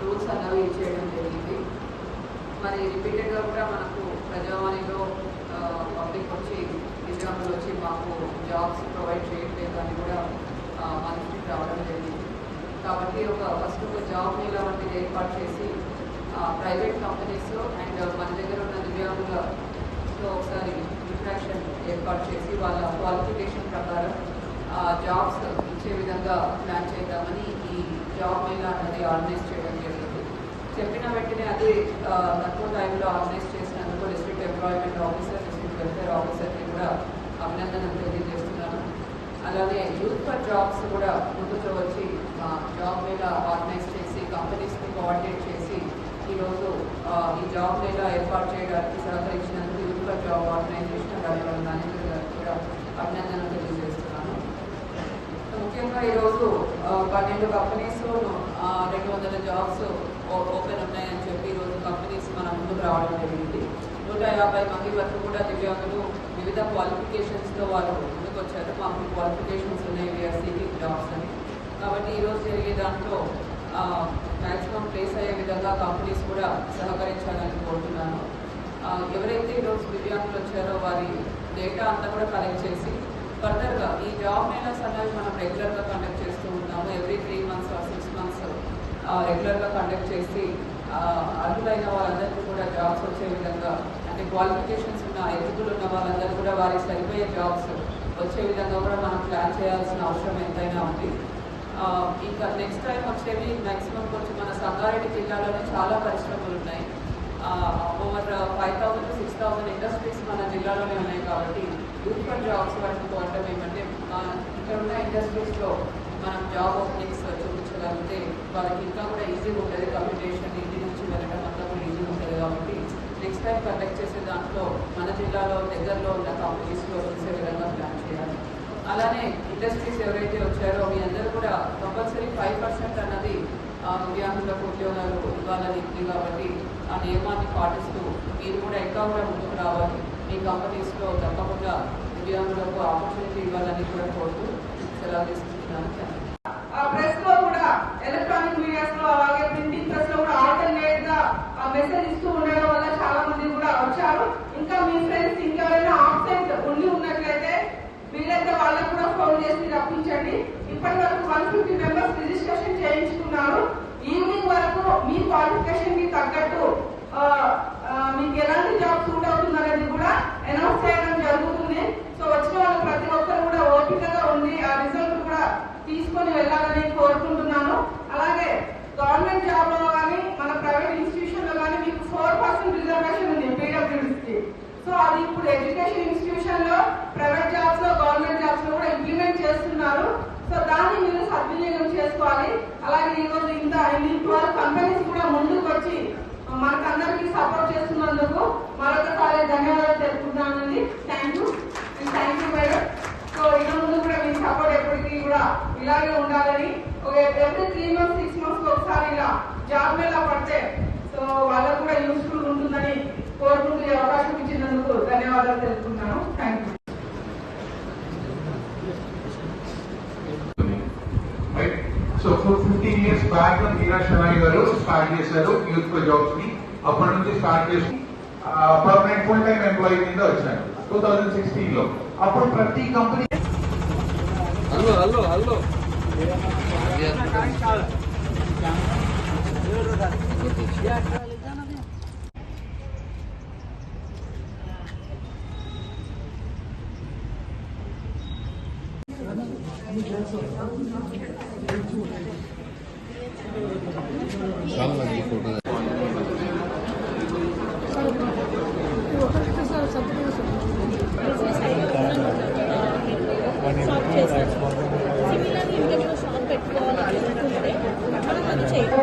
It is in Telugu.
రూల్స్ అనేవి చేయడం జరిగింది. మరి రిపీటెడ్గా కూడా మనకు ప్రజావాణిలో పబ్లిక్ వచ్చి దివ్యాంగులు వచ్చి మాకు జాబ్స్ ప్రొవైడ్ చేయట్లేదు అని కూడా ఆ, మా దృష్టికి రావడం జరిగింది. కాబట్టి ఒక ఫస్ట్ ఒక జాబ్ మేళా వంటిది ఏర్పాటు చేసి ప్రైవేట్ కంపెనీస్ అండ్ మన దగ్గర ఉన్న దివ్యాంగులతో ఒకసారి ఇంట్రాక్షన్ ఏర్పాటు చేసి వాళ్ళ క్వాలిఫికేషన్ ప్రకారం జాబ్స్ ఇచ్చే విధంగా ప్లాన్ చేద్దామని ఈ జాబ్ మేళా అనేది ఆర్గనైజ్ చేయడం జరిగింది. చెప్పిన వెంటనే అది తక్కువ టైంలో ఆర్గనైజ్ చేసినందుకు district employment officer district welfare ఆఫీసర్కి కూడా అభినందనలు తెలియజేస్తున్నాను. అలానే యూత్ ఫర్ జాబ్స్ కూడా ముందుకు వచ్చి జాబ్ మీద ఆర్గనైజ్ చేసి కంపెనీస్ని కోఆర్డినేట్ చేసి ఈరోజు ఈ జాబ్ మీద ఏర్పాటు చేయడానికి సహకరించినందుకు యూత్ ఫర్ జాబ్ ఆర్గనైజేషన్ అలాగే వాళ్ళ మేనేజర్ గారికి కూడా అభినందనలు తెలియజేస్తున్నాను. ముఖ్యంగా ఈరోజు పన్నెండు కంపెనీస్లో రెండు వందల జాబ్స్ ఓపెన్ ఉన్నాయని చెప్పి ఈరోజు కంపెనీస్ మన ముందుకు రావడం జరిగింది. నూట యాభై మంది వరకు కూడా దివ్యాంగులు వివిధ క్వాలిఫికేషన్స్తో వాళ్ళు ముందుకు వచ్చారు మాకు క్వాలిఫికేషన్స్ ఉన్నాయి వీఆర్ సీకింగ్ జాబ్స్ అని. కాబట్టి ఈరోజు జరిగే దాంట్లో మ్యాక్సిమం ప్లేస్ అయ్యే విధంగా కంపెనీస్ కూడా సహకరించాలని కోరుతున్నాను. ఎవరైతే ఈరోజు దివ్యాంగులు వచ్చారో వారి డేటా అంతా కూడా కలెక్ట్ చేసి ఫర్దర్గా ఈ జాబ్ మేళాస్ అనేవి మనం రెగ్యులర్గా కండక్ట్ చేస్తూ ఉన్నాము every three months or six months రెగ్యులర్గా కండక్ట్ చేసి అర్హులైన వాళ్ళందరికీ కూడా జాబ్స్ వచ్చే విధంగా అంటే క్వాలిఫికేషన్స్ ఉన్న ఎదుగులు ఉన్న వాళ్ళందరూ కూడా వారికి సరిపోయే జాబ్స్ వచ్చే విధంగా కూడా మనం ప్లాన్ చేయాల్సిన అవసరం ఎంతైనా ఉంది. ఇంకా నెక్స్ట్ టైం వచ్చేవి మ్యాక్సిమం కొంచెం మన సంగారెడ్డి జిల్లాలోనే చాలా పరిశ్రమలు ఉన్నాయి. Over five thousand six thousand industries మన జిల్లాలోనే ఉన్నాయి కాబట్టి యూత్ ఫర్ జాబ్స్ వాటి కోరటం ఏమంటే ఆ, ఇక్కడ ఉన్న ఇండస్ట్రీస్లో మనం జాబ్ ఓపెనింగ్స్ చూపించగలిగితే వాళ్ళకి ఇంకా కూడా ఈజీగా ఉంటుంది కమ్యూనికేషన్ ఇంటి నుంచి వెళ్ళడం అంతా కూడా ఈజీగా ఉంటుంది కాబట్టి నెక్స్ట్ టైం కండక్ట్ చేసే దాంట్లో మన జిల్లాలో దగ్గరలో ఉన్న కంపెనీస్లో చూసే విధంగా ప్లాన్ చేయాలి. అలానే ఇండస్ట్రీస్ ఎవరైతే వచ్చారో మీ అందరూ కూడా కంపల్సరీ ఫైవ్ పర్సెంట్ అన్నది ఆ, దివ్యాంగులకు ఉద్యోగాలు ఇవ్వాలని ఉంది కాబట్టి ఆ నియమాన్ని పాటిస్తూ మీరు కూడా ఇంకా కూడా ముందుకు రావాలి. మీ కంపెనీస్లో తప్పకుండా దివ్యాంగులకు ఆపర్చునిటీ ఇవ్వాలని కూడా కోరుతూ సెలవు తీసుకుంటున్నాను ఆ ప్రెస్లో కూడా ఎలక్ట్రానిక్ మీడియాస్లో అలాగే ప్రింటింగ్ ప్రెస్లో కూడా ఆల్టర్నేట్గా మెసేజ్ ఇస్తూ ఉండడం వల్ల చాలా మంది కూడా వచ్చారు. ఇంకా మీ ఫ్రెండ్స్ ఇంకెవరైనా ఆబ్సెంట్ ఉండి ఉన్నట్లయితే వీలైతే వాళ్ళకి కూడా ఫోన్ చేసి రప్పించండి. ఇప్పటి వరకు వన్ ఫిఫ్టీ మెంబర్స్ రిజిస్ట్రేషన్ చేయించుకున్నారు. ఈవినింగ్ వరకు మీ క్వాలిఫికేషన్కి తగ్గట్టు మీకు ఎలాంటి జాబ్ సూట్ అవుతుంది అనేది కూడా అనౌన్స్ చేయడం జరుగుతుంది సో వచ్చిన వాళ్ళు ప్రతి ఒక్కరు కూడా ఓపికగా ఉండి ఆ రిజల్ట్ కూడా తీసుకొని వెళ్ళాలని కోరుకుంటున్నాను. అలాగే గవర్నమెంట్ జాబ్లో కానీ మన ప్రైవేట్ ఇన్స్టిట్యూషన్లో కానీ మీకు ఫోర్ పర్సెంట్ రిజర్వేషన్ ఉంది పీడబ్ల్యూడికి సో అది ఇప్పుడు ఎడ్యుకేషన్ ఇన్స్టిట్యూషన్లో ప్రైవేట్ జాబ్స్లో గవర్నమెంట్ జాబ్స్లో కూడా ఇంప్లిమెంట్ చేస్తున్నారు. సో దాన్ని మీరు సద్వినియోగం చేసుకోవాలి. అలాగే ఈ రోజు ఇంత ఇన్ని కంపెనీస్ కూడా ముందుకు వచ్చి మనకందరికీ సపోర్ట్ చేస్తున్నందుకు మరొకసారి ధన్యవాదాలు తెలుపుతున్నానండి thank you thank you madam so ఇక ముందు కూడా మీ సపోర్ట్ ఎప్పటికీ కూడా ఇలాగే ఉండాలని ఒక every three months six months ఒకసారి ఇలా జాబ్ మేళా పడితే సో వాళ్ళకు కూడా యూస్ఫుల్ ఉంటుందని కోరుకుంటూ అవకాశం ఇచ్చినందుకు ధన్యవాదాలు తెలుపుతున్నాను thank you right so fifteen years back Meera Shenoy garu start చేశారు యూత్ ఫర్ జాబ్స్ని. అప్పటి నుంచి స్టార్ట్ చేసి పర్మనెంట్ ఫుల్ టైం ఎంప్లాయీ కింద వచ్చారు. టూ థౌజండ్ సిక్స్టీన్లో. అప్పుడు ప్రతి company hello hello hello similar ఇంట్లో షాప్ పెట్టుకోవాలి అనుకుంటే మనం అది చేయాలి.